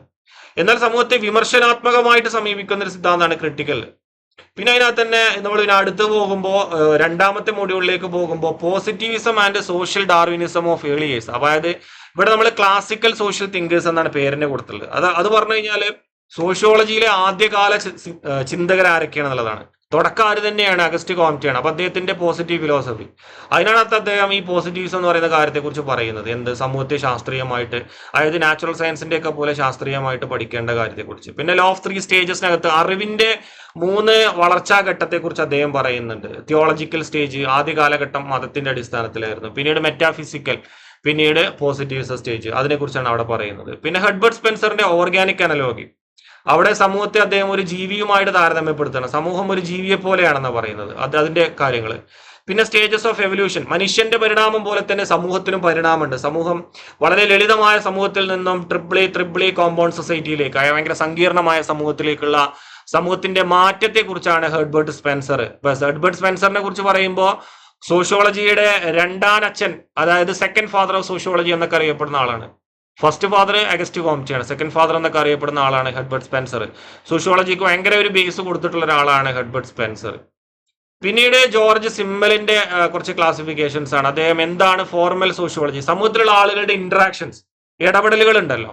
എന്നാൽ സമൂഹത്തെ വിമർശനാത്മകമായിട്ട് സമീപിക്കുന്ന ഒരു സിദ്ധാന്തമാണ് ക്രിട്ടിക്കൽ പിന്നെ അതിനകത്ത് തന്നെ നമ്മൾ പിന്നെ അടുത്ത് പോകുമ്പോൾ രണ്ടാമത്തെ മൊഡ്യൂളിലേക്ക് പോകുമ്പോൾ positivism and social Darwinism of earliers അതായത് ഇവിടെ നമ്മൾ ക്ലാസിക്കൽ സോഷ്യൽ തിങ്കേഴ്സ് എന്നാണ് പേരിനെ കൊടുത്തുള്ളത് അത് അത് പറഞ്ഞു കഴിഞ്ഞാൽ സോഷ്യോളജിയിലെ ആദ്യകാല ചി- ചി- ഏഹ് ചിന്തകരാരൊക്കെയാണെന്നുള്ളതാണ് തുടക്കം ആര് തന്നെയാണ് അഗസ്റ്റ് കോംറ്റിയാണ് അപ്പൊ അദ്ദേഹത്തിന്റെ പോസിറ്റീവ് ഫിലോസഫി അതിനകത്ത് അദ്ദേഹം ഈ പോസിറ്റീവ്സ് എന്ന് പറയുന്ന കാര്യത്തെക്കുറിച്ച് പറയുന്നത്. എന്ത്? സമൂഹത്തെ ശാസ്ത്രീയമായിട്ട് അതായത് നാച്ചുറൽ സയൻസിന്റെ ഒക്കെ പോലെ ശാസ്ത്രീയമായിട്ട് പഠിക്കേണ്ട കാര്യത്തെക്കുറിച്ച്. പിന്നെ ലോ ഓഫ് ത്രീ സ്റ്റേജസിനകത്ത് അറിവിന്റെ മൂന്ന് വളർച്ചാ ഘട്ടത്തെക്കുറിച്ച് അദ്ദേഹം പറയുന്നുണ്ട്. തിയോളജിക്കൽ സ്റ്റേജ് ആദ്യ കാലഘട്ടം മതത്തിന്റെ അടിസ്ഥാനത്തിലായിരുന്നു. പിന്നീട് മെറ്റാഫിസിക്കൽ പിന്നീട് പോസിറ്റീവ്സ് സ്റ്റേജ് അതിനെക്കുറിച്ചാണ് അവിടെ പറയുന്നത്. പിന്നെ ഹെഡ്ബർട്ട് സ്പെൻസറിന്റെ ഓർഗാനിക് അനലോഗി അവിടെ സമൂഹത്തെ അദ്ദേഹം ഒരു ജീവിയുമായിട്ട് താരതമ്യപ്പെടുത്തണം. സമൂഹം ഒരു ജീവിയെ പോലെയാണെന്ന് പറയുന്നത്. അത് അതിന്റെ കാര്യങ്ങൾ പിന്നെ സ്റ്റേജസ് ഓഫ് എവല്യൂഷൻ മനുഷ്യന്റെ പരിണാമം പോലെ തന്നെ സമൂഹത്തിനും പരിണാമമുണ്ട്. സമൂഹം വളരെ ലളിതമായ സമൂഹത്തിൽ നിന്നും ട്രിപ്പിളി എ കോമ്പൗണ്ട് സൊസൈറ്റിയിലേക്ക് ഭയങ്കര സങ്കീർണമായ സമൂഹത്തിലേക്കുള്ള സമൂഹത്തിന്റെ മാറ്റത്തെ കുറിച്ചാണ് ഹെർബർട്ട് സ്പെൻസർ. ഹെഡ്ബർട്ട് സ്പെൻസറിനെ കുറിച്ച് പറയുമ്പോൾ സോഷ്യോളജിയുടെ രണ്ടാനച്ഛൻ അതായത് സെക്കൻഡ് ഫാദർ ഓഫ് സോഷ്യോളജി എന്നൊക്കെ അറിയപ്പെടുന്ന ആളാണ്. ഫസ്റ്റ് ഫാദർ അഗസ്റ്റ് കോംറ്റിയാണ് സെക്കൻഡ് ഫാദർ എന്നൊക്കെ അറിയപ്പെടുന്ന ആളാണ് ഹെഡ്ബർട്ട് സ്പെൻസർ സോഷ്യോളജിക്ക് ഭയങ്കര ഒരു ബേസ് കൊടുത്തിട്ടുള്ള ഒരാളാണ് ഹെഡ്ബർട്ട് സ്പെൻസർ പിന്നീട് ജോർജ് സിമ്മലിന്റെ കുറച്ച് ക്ലാസിഫിക്കേഷൻസ് ആണ്. അദ്ദേഹം എന്താണ് ഫോർമൽ സോഷ്യോളജി സമൂഹത്തിലുള്ള ആളുകളുടെ ഇന്ററാക്ഷൻസ് ഇടപെടലുകൾ ഉണ്ടല്ലോ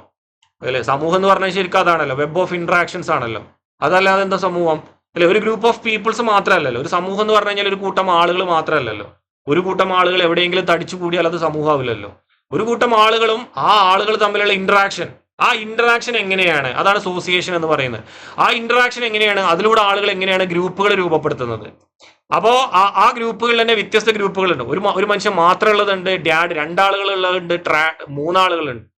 അല്ലെ? സമൂഹം എന്ന് പറഞ്ഞാൽ ശരിക്കും അതാണല്ലോ. വെബ് ഓഫ് ഇന്ററാക്ഷൻസ് ആണല്ലോ. അതല്ലാതെ എന്താ സമൂഹം? അല്ലെ? ഒരു ഗ്രൂപ്പ് ഓഫ് പീപ്പിൾസ് മാത്രമല്ലല്ലോ. ഒരു സമൂഹം എന്ന് പറഞ്ഞു കഴിഞ്ഞാൽ ഒരു കൂട്ടം ആളുകൾ മാത്രമല്ലല്ലോ. ഒരു കൂട്ടം ആളുകൾ എവിടെയെങ്കിലും തടിച്ചു കൂടിയാൽ അത് സമൂഹമാവില്ലല്ലോ. ഒരു കൂട്ടം ആളുകളും ആ ആളുകൾ തമ്മിലുള്ള ഇന്ററാക്ഷൻ ആ ഇന്ററാക്ഷൻ എങ്ങനെയാണ്? അതാണ് അസോസിയേഷൻ എന്ന് പറയുന്നത്. ആ ഇന്ററാക്ഷൻ എങ്ങനെയാണ്? അതിലൂടെ ആളുകൾ എങ്ങനെയാണ് ഗ്രൂപ്പുകൾ രൂപപ്പെടുത്തുന്നത്? അപ്പോൾ ആ ആ ഗ്രൂപ്പുകളിൽ തന്നെ വ്യത്യസ്ത ഗ്രൂപ്പുകളുണ്ട്. ഒരു ഒരു മനുഷ്യൻ മാത്രം ഉള്ളതുണ്ട് ഡാഡ് രണ്ടാളുകൾ ഉള്ളതുണ്ട് ട്രാ മൂന്നാളുകളുണ്ട്.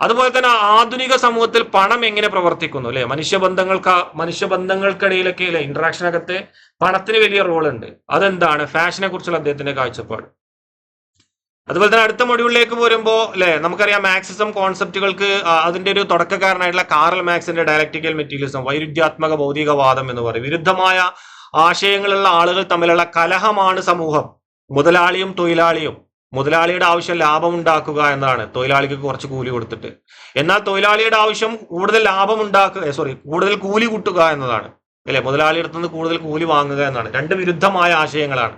അതുപോലെ തന്നെ ആധുനിക സമൂഹത്തിൽ പണം എങ്ങനെ പ്രവർത്തിക്കുന്നു അല്ലെ? മനുഷ്യബന്ധങ്ങൾക്ക് മനുഷ്യബന്ധങ്ങൾക്കിടയിലൊക്കെ അല്ലെ ഇന്ററാക്ഷനകത്ത് പണത്തിന് വലിയ റോൾ ഉണ്ട്. അതെന്താണ്? ഫാഷനെ കുറിച്ചുള്ള അദ്ദേഹത്തിന്റെ കാഴ്ചപ്പാട്. അതുപോലെ തന്നെ അടുത്ത മൊഡ്യൂളിലേക്ക് വരുമ്പോൾ അല്ലെ നമുക്കറിയാം മാക്സിസം കോൺസെപ്റ്റുകൾക്ക് അതിന്റെ ഒരു തുടക്കക്കാരനായിട്ടുള്ള കാറൽ മാക്സിന്റെ ഡയലക്ടിക്കൽ മെറ്റീരിയലിസം വൈരുദ്ധ്യാത്മക ഭൗതികവാദം എന്ന് പറയും. വിരുദ്ധമായ ആശയങ്ങളുള്ള ആളുകൾ തമ്മിലുള്ള കലഹമാണ് സമൂഹം. മുതലാളിയും തൊഴിലാളിയും. മുതലാളിയുടെ ആവശ്യം ലാഭം ഉണ്ടാക്കുക എന്നതാണ് തൊഴിലാളിക്ക് കുറച്ച് കൂലി കൊടുത്തിട്ട്. എന്നാൽ തൊഴിലാളിയുടെ ആവശ്യം കൂടുതൽ ലാഭം ഉണ്ടാക്കുക സോറി കൂടുതൽ കൂലി കൂട്ടുക എന്നതാണ്. അല്ലെ മുതലാളിയുടെ നിന്ന് കൂടുതൽ കൂലി വാങ്ങുക എന്നാണ്. രണ്ട് വിരുദ്ധമായ ആശയങ്ങളാണ്.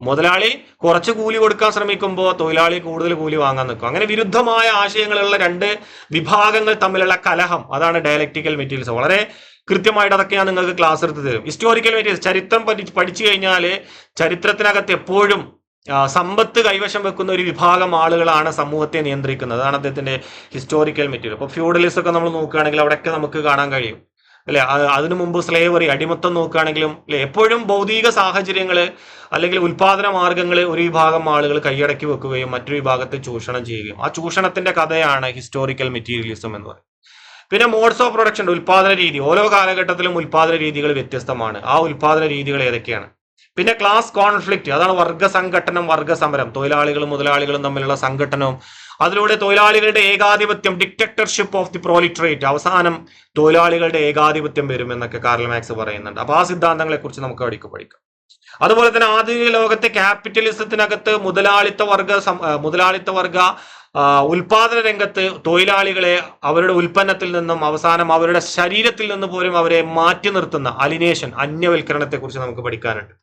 മുതലാളി കുറച്ച് കൂലി കൊടുക്കാൻ ശ്രമിക്കുമ്പോൾ തൊഴിലാളി കൂടുതൽ കൂലി വാങ്ങാൻ നിൽക്കും. അങ്ങനെ വിരുദ്ധമായ ആശയങ്ങളുള്ള രണ്ട് വിഭാഗങ്ങൾ തമ്മിലുള്ള കലഹം അതാണ് ഡയലക്ടിക്കൽ മെറ്റീരിയൽസ് വളരെ കൃത്യമായിട്ട് അതൊക്കെ ഞാൻ നിങ്ങൾക്ക് ക്ലാസ് എടുത്ത് തരും. ഹിസ്റ്റോറിക്കൽ മെറ്റീരിയൽസ് ചരിത്രം പഠി പഠിച്ചു കഴിഞ്ഞാൽ ചരിത്രത്തിനകത്ത് എപ്പോഴും സമ്പത്ത് കൈവശം വെക്കുന്ന ഒരു വിഭാഗം ആളുകളാണ് സമൂഹത്തെ നിയന്ത്രിക്കുന്നത്. അതാണ് അദ്ദേഹത്തിന്റെ ഹിസ്റ്റോറിക്കൽ മെറ്റീരിയൽ അപ്പോൾ ഫ്യൂഡലിസം ഒക്കെ നമ്മൾ നോക്കുകയാണെങ്കിൽ അവിടെയൊക്കെ നമുക്ക് കാണാൻ കഴിയും. അല്ലെ? അതിനു മുമ്പ് സ്ലേവറി അടിമത്തം നോക്കുകയാണെങ്കിലും അല്ലെ? എപ്പോഴും ഭൗതിക സാഹചര്യങ്ങൾ അല്ലെങ്കിൽ ഉൽപാദന മാർഗങ്ങൾ ഒരു വിഭാഗം ആളുകൾ കൈയടക്കി വെക്കുകയും മറ്റൊരു വിഭാഗത്തെ ചൂഷണം ചെയ്യുകയും. ആ ചൂഷണത്തിന്റെ കഥയാണ് ഹിസ്റ്റോറിക്കൽ മെറ്റീരിയലിസം എന്ന് പറയുന്നത്. പിന്നെ മോഡ്സ് ഓഫ് പ്രൊഡക്ഷൻ ഉൽപാദന രീതി. ഓരോ കാലഘട്ടത്തിലും ഉൽപാദന രീതികൾ വ്യത്യസ്തമാണ്. ആ ഉൽപാദന രീതികൾ ഏതൊക്കെയാണ്? പിന്നെ ക്ലാസ് കോൺഫ്ലിക്റ്റ് അതാണ് വർഗ സംഘടനം വർഗ സമരം തൊഴിലാളികളും മുതലാളികളും തമ്മിലുള്ള സംഘടനവും അതിലൂടെ തൊഴിലാളികളുടെ ഏകാധിപത്യം ഡിക്റ്റക്ടർഷിപ്പ് ഓഫ് ദി പ്രോലിറ്ററേറ്റ് അവസാനം തൊഴിലാളികളുടെ ഏകാധിപത്യം വരുമെന്നൊക്കെ കാർൽ മാക്സ് പറയുന്നുണ്ട്. അപ്പൊ ആ സിദ്ധാന്തങ്ങളെ കുറിച്ച് നമുക്ക് അടിക്ക് പഠിക്കാം. അതുപോലെ തന്നെ ആധുനിക ലോകത്തെ ക്യാപിറ്റലിസത്തിനകത്ത് മുതലാളിത്ത വർഗ മുതലാളിത്ത വർഗ ഉൽപാദന രംഗത്ത് തൊഴിലാളികളെ അവരുടെ ഉൽപ്പന്നത്തിൽ നിന്നും അവസാനം അവരുടെ ശരീരത്തിൽ നിന്ന് പോലും അവരെ മാറ്റി നിർത്തുന്ന അലിനേഷൻ അന്യവൽക്കരണത്തെക്കുറിച്ച് നമുക്ക് പഠിക്കാനുണ്ട്.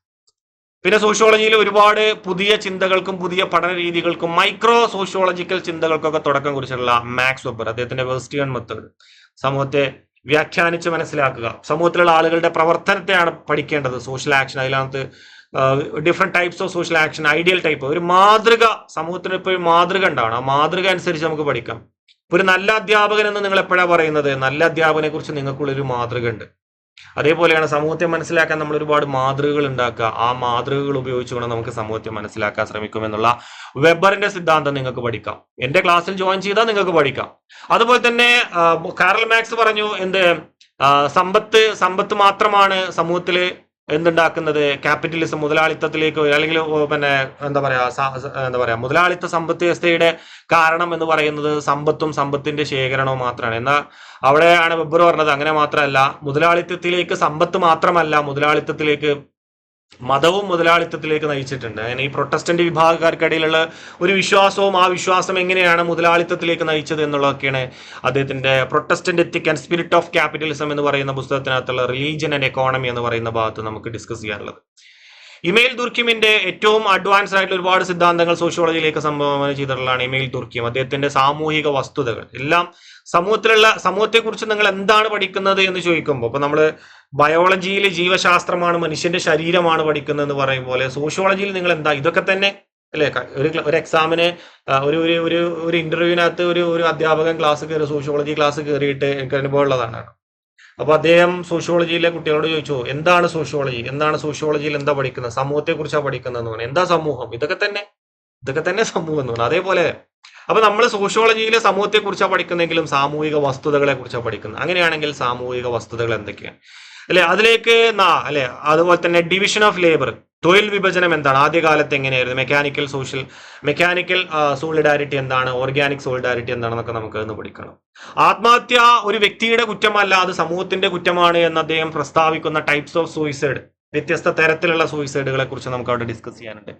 പിന്നെ സോഷ്യോളജിയിൽ ഒരുപാട് പുതിയ ചിന്തകൾക്കും പുതിയ പഠന രീതികൾക്കും മൈക്രോ സോഷ്യോളജിക്കൽ ചിന്തകൾക്കൊക്കെ തുടക്കം കുറിച്ചിട്ടുള്ള മാക്സ് വെബർ അദ്ദേഹത്തിന്റെ വെസ്റ്റേൺ മെത്തേഡ്. സമൂഹത്തെ വ്യാഖ്യാനിച്ച് മനസ്സിലാക്കുക. സമൂഹത്തിലുള്ള ആളുകളുടെ പ്രവർത്തനത്തെയാണ് പഠിക്കേണ്ടത്. സോഷ്യൽ ആക്ഷൻ അതിനകത്ത് different types of social action ideal type ഒരു മാതൃക സമൂഹത്തിന് ഇപ്പോൾ ഒരു മാതൃക ഉണ്ടാവണം. ആ മാതൃക അനുസരിച്ച് നമുക്ക് പഠിക്കാം. ഒരു നല്ല അധ്യാപകൻ എന്ന് നിങ്ങൾ എപ്പോഴാണ് പറയുന്നത്? നല്ല അധ്യാപകനെ കുറിച്ച് നിങ്ങൾക്കുള്ളൊരു മാതൃക ഉണ്ട്. അതേപോലെയാണ് സമൂഹത്തെ മനസ്സിലാക്കാൻ നമ്മൾ ഒരുപാട് മാതൃകകൾ ഉണ്ടാക്കുക. ആ മാതൃകകൾ ഉപയോഗിച്ച് വേണം നമുക്ക് സമൂഹത്തെ മനസ്സിലാക്കാൻ ശ്രമിക്കും എന്നുള്ള വെബറിന്റെ സിദ്ധാന്തം നിങ്ങൾക്ക് പഠിക്കാം. എന്റെ ക്ലാസ്സിൽ ജോയിൻ ചെയ്താൽ നിങ്ങൾക്ക് പഠിക്കാം. അതുപോലെ തന്നെ കാരൽ മാക്സ് പറഞ്ഞു എന്ത് സമ്പത്ത് സമ്പത്ത് മാത്രമാണ് സമൂഹത്തിൽ എന്തുണ്ടാക്കുന്നത്? ക്യാപിറ്റലിസം മുതലാളിത്തത്തിലേക്ക് അല്ലെങ്കിൽ പിന്നെ എന്താ പറയാ എന്താ പറയാ മുതലാളിത്ത സമ്പത്ത് വ്യവസ്ഥയുടെ കാരണം എന്ന് പറയുന്നത് സമ്പത്തും സമ്പത്തിന്റെ ശേഖരണവും മാത്രമാണ്. എന്നാൽ അവിടെയാണ് വെബ്ബർ പറഞ്ഞത്. അങ്ങനെ മാത്രമല്ല മുതലാളിത്തത്തിലേക്ക് സമ്പത്ത് മാത്രമല്ല മുതലാളിത്തത്തിലേക്ക് മതവും മുതലാളിത്തത്തിലേക്ക് നയിച്ചിട്ടുണ്ട്. അങ്ങനെ ഈ പ്രൊട്ടസ്റ്റന്റ് വിഭാഗക്കാർക്കിടയിലുള്ള ഒരു വിശ്വാസവും ആ വിശ്വാസം എങ്ങനെയാണ് മുതലാളിത്തത്തിലേക്ക് നയിച്ചത് എന്നുള്ളതൊക്കെയാണ് അദ്ദേഹത്തിന്റെ Protestant ethic and spirit of capitalism എന്ന് പറയുന്ന പുസ്തകത്തിനകത്തുള്ള റിലീജിയൻ ആൻഡ് എക്കോണമി എന്ന് പറയുന്ന ഭാഗത്ത് നമുക്ക് ഡിസ്കസ് ചെയ്യാറുള്ളത് ഇമെയിൽ ദുർക്കിമിന്റെ ഏറ്റവും അഡ്വാൻസ്ഡ് ആയിട്ടുള്ള ഒരുപാട് സിദ്ധാന്തങ്ങൾ സോഷ്യോളജിയിലേക്ക് സംഭാവന ചെയ്തിട്ടുള്ളതാണ് ഇമെയിൽ ദുർക്കിം അദ്ദേഹത്തിന്റെ സാമൂഹിക വസ്തുതകൾ. എല്ലാം സമൂഹത്തിലുള്ള സമൂഹത്തെക്കുറിച്ച് നിങ്ങൾ എന്താണ് പഠിക്കുന്നത് എന്ന് ചോദിക്കുമ്പോൾ ഇപ്പൊ നമ്മൾ ബയോളജിയിൽ ജീവശാസ്ത്രമാണ് മനുഷ്യന്റെ ശരീരമാണ് പഠിക്കുന്നത് എന്ന് പറയും പോലെ സോഷ്യോളജിയിൽ നിങ്ങൾ എന്താ ഇതൊക്കെ തന്നെ അല്ലേ? ഒരു ഒരു എക്സാമിന് ഒരു ഒരു ഒരു ഒരു ഇന്റർവ്യൂവിനകത്ത് ഒരു ഒരു അധ്യാപകൻ ക്ലാസ് കയറി സോഷ്യോളജി ക്ലാസ് കയറിയിട്ട് എനിക്ക് അനുഭവമുള്ളതാണ് അപ്പൊ അദ്ദേഹം സോഷ്യോളജിയിലെ കുട്ടികളോട് ചോദിച്ചു എന്താണ് സോഷ്യോളജി എന്താണ് സോഷ്യോളജിയിൽ എന്താ പഠിക്കുന്നത്? സമൂഹത്തെ കുറിച്ചാണ് പഠിക്കുന്നത്? എന്ന് പറഞ്ഞു. എന്താ സമൂഹം? ഇതൊക്കെ തന്നെ ഇതൊക്കെ തന്നെ സമൂഹം എന്ന് പറഞ്ഞു. അതേപോലെ അപ്പൊ നമ്മൾ സോഷ്യോളജിയിലെ സമൂഹത്തെ കുറിച്ചാണ് പഠിക്കുന്നെങ്കിലും സാമൂഹിക വസ്തുതകളെ കുറിച്ചാണ് പഠിക്കുന്നത്. അങ്ങനെയാണെങ്കിൽ സാമൂഹിക വസ്തുതകൾ എന്തൊക്കെയാണ്? അല്ലെ? അതിലേക്ക് നാ അല്ലെ? അതുപോലെ തന്നെ ഡിവിഷൻ ഓഫ് ലേബർ തൊഴിൽ വിഭജനം എന്താണ്? ആദ്യകാലത്ത് എങ്ങനെയായിരുന്നു? മെക്കാനിക്കൽ സോഷ്യൽ മെക്കാനിക്കൽ സോളിഡാരിറ്റി എന്താണ്? ഓർഗാനിക് സോളിഡാരിറ്റി എന്താണെന്നൊക്കെ നമുക്ക് ഒന്ന് പഠിക്കണം. ആത്മഹത്യ ഒരു വ്യക്തിയുടെ കുറ്റമല്ല അത് സമൂഹത്തിന്റെ കുറ്റമാണ് എന്ന് അദ്ദേഹം പ്രസ്താവിക്കുന്ന ടൈപ്സ് ഓഫ് സൂയിസൈഡ് വ്യത്യസ്ത തരത്തിലുള്ള സൂയിസൈഡുകളെ കുറിച്ച് നമുക്ക് അവിടെ ഡിസ്കസ് ചെയ്യാനുണ്ട്.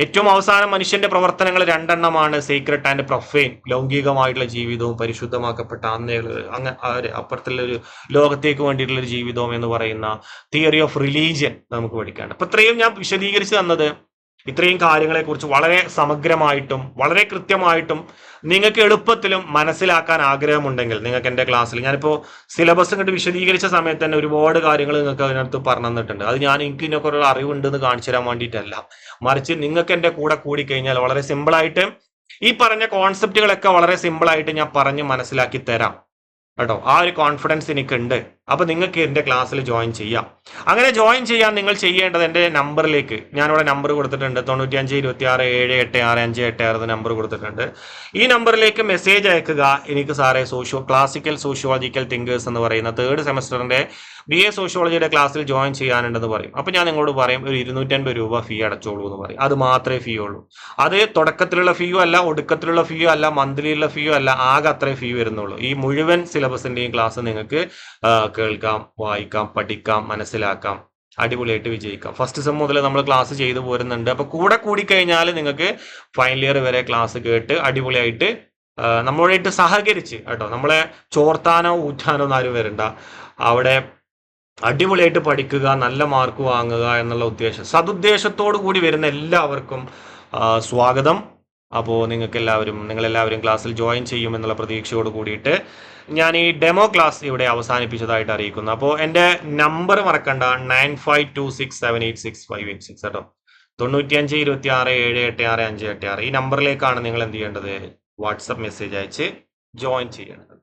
ഏറ്റവും അവസാനം മനുഷ്യന്റെ പ്രവർത്തനങ്ങൾ രണ്ടെണ്ണമാണ്. സീക്രട്ട് ആൻഡ് പ്രൊഫൈൻ ലൗകികമായിട്ടുള്ള ജീവിതവും പരിശുദ്ധമാക്കപ്പെട്ട അന്നേകൾ അങ്ങ് അപ്പുറത്തുള്ള ഒരു ലോകത്തേക്ക് വേണ്ടിയിട്ടുള്ള ഒരു ജീവിതവും എന്ന് പറയുന്ന തിയറി ഓഫ് റിലീജിയൻ നമുക്ക് പഠിക്കാണ്ട് അപ്പൊ ഇത്രയും ഞാൻ വിശദീകരിച്ച് തന്നത് ഇത്രയും കാര്യങ്ങളെക്കുറിച്ച് വളരെ സമഗ്രമായിട്ടും വളരെ കൃത്യമായിട്ടും നിങ്ങൾക്ക് എളുപ്പത്തിലും മനസ്സിലാക്കാൻ ആഗ്രഹമുണ്ടെങ്കിൽ നിങ്ങൾക്ക് എന്റെ ക്ലാസ്സിൽ ഞാനിപ്പോൾ സിലബസ് ഇങ്ങോട്ട് വിശദീകരിച്ച സമയത്ത് തന്നെ ഒരുപാട് കാര്യങ്ങൾ നിങ്ങൾക്ക് അതിനകത്ത് പറഞ്ഞു തന്നിട്ടുണ്ട് അത് ഞാൻ എനിക്ക് ഇതിനൊക്കെ അറിവുണ്ട് എന്ന് കാണിച്ചു തരാൻ വേണ്ടിയിട്ടല്ല. മറിച്ച് നിങ്ങൾക്ക് എന്റെ കൂടെ കൂടി കഴിഞ്ഞാൽ വളരെ സിമ്പിളായിട്ട് ഈ പറഞ്ഞ കോൺസെപ്റ്റുകളൊക്കെ വളരെ സിമ്പിളായിട്ട് ഞാൻ പറഞ്ഞ് മനസ്സിലാക്കി തരാം. കേട്ടോ? ആ ഒരു കോൺഫിഡൻസ് എനിക്കുണ്ട്. അപ്പൊ നിങ്ങൾക്ക് എന്റെ ക്ലാസ്സിൽ ജോയിൻ ചെയ്യാം. അങ്ങനെ ജോയിൻ ചെയ്യാൻ നിങ്ങൾ ചെയ്യേണ്ടത് എന്റെ നമ്പറിലേക്ക് ഞാനിവിടെ നമ്പർ കൊടുത്തിട്ടുണ്ട്. തൊണ്ണൂറ്റി അഞ്ച് ഇരുപത്തി ആറ് ഏഴ് എട്ട് ആറ് അഞ്ച് എട്ട് ആറ് നമ്പർ കൊടുത്തിട്ടുണ്ട്. ഈ നമ്പറിലേക്ക് മെസ്സേജ് അയക്കുക എനിക്ക് സാറേ സോഷ്യോ ക്ലാസിക്കൽ സോഷ്യോളജിക്കൽ തിങ്കേഴ്സ് എന്ന് പറയുന്ന തേർഡ് സെമസ്റ്ററിന്റെ ബി എ സോഷ്യോളജിയുടെ ക്ലാസ്സിൽ ജോയിൻ ചെയ്യാനുണ്ടെന്ന് പറയും. അപ്പോൾ ഞാൻ നിങ്ങളോട് പറയും ഒരു ഇരുന്നൂറ്റൻപത് രൂപ ഫീ അടച്ചോളൂ എന്ന് പറയും. അത് മാത്രമേ ഫീ ഉള്ളൂ. അത് തുടക്കത്തിലുള്ള ഫീയോ അല്ല ഒടുക്കത്തിലുള്ള ഫീയോ അല്ല മന്ത്ലിയുള്ള ഫീയോ അല്ല ആകെ അത്രേ ഫീ വരുന്നുള്ളൂ. ഈ മുഴുവൻ സിലബസിന്റെയും ക്ലാസ് നിങ്ങൾക്ക് കേൾക്കാം വായിക്കാം പഠിക്കാം മനസ്സിലാക്കാം. അടിപൊളിയായിട്ട് വിജയിക്കാം. ഫസ്റ്റ് സെം മുതൽ നമ്മൾ ക്ലാസ് ചെയ്തു പോരുന്നുണ്ട്. അപ്പൊ കൂടെ കൂടി കഴിഞ്ഞാൽ നിങ്ങൾക്ക് ഫൈനൽ ഇയർ വരെ ക്ലാസ് കേട്ട് അടിപൊളിയായിട്ട് നമ്മളായിട്ട് സഹകരിച്ച് കേട്ടോ. നമ്മളെ ചോർത്താനോ ഊറ്റാനോ ഒന്നും ആരും വരണ്ട. അവിടെ അടിപൊളിയായിട്ട് പഠിക്കുക നല്ല മാർക്ക് വാങ്ങുക എന്നുള്ള ഉദ്ദേശം. സതുദ്ദേശത്തോടു കൂടി വരുന്ന എല്ലാവർക്കും സ്വാഗതം. അപ്പോൾ നിങ്ങൾക്ക് എല്ലാവരും നിങ്ങളെല്ലാവരും ക്ലാസ്സിൽ ജോയിൻ ചെയ്യും എന്നുള്ള പ്രതീക്ഷയോട് കൂടിയിട്ട് ഞാൻ ഈ ഡെമോ ക്ലാസ് ഇവിടെ അവസാനിപ്പിച്ചതായിട്ട് അറിയിക്കുന്നു. അപ്പോൾ എന്റെ നമ്പർ മറക്കണ്ട nine five two six seven eight six five eight six കേട്ടോ. തൊണ്ണൂറ്റിയഞ്ച് ഇരുപത്തി ആറ് ഏഴ് എട്ട് ആറ് അഞ്ച് എട്ട് ആറ്. ഈ നമ്പറിലേക്കാണ് നിങ്ങൾ എന്ത് ചെയ്യേണ്ടത്? വാട്സപ്പ് മെസ്സേജ് അയച്ച് ജോയിൻ ചെയ്യേണ്ടത്.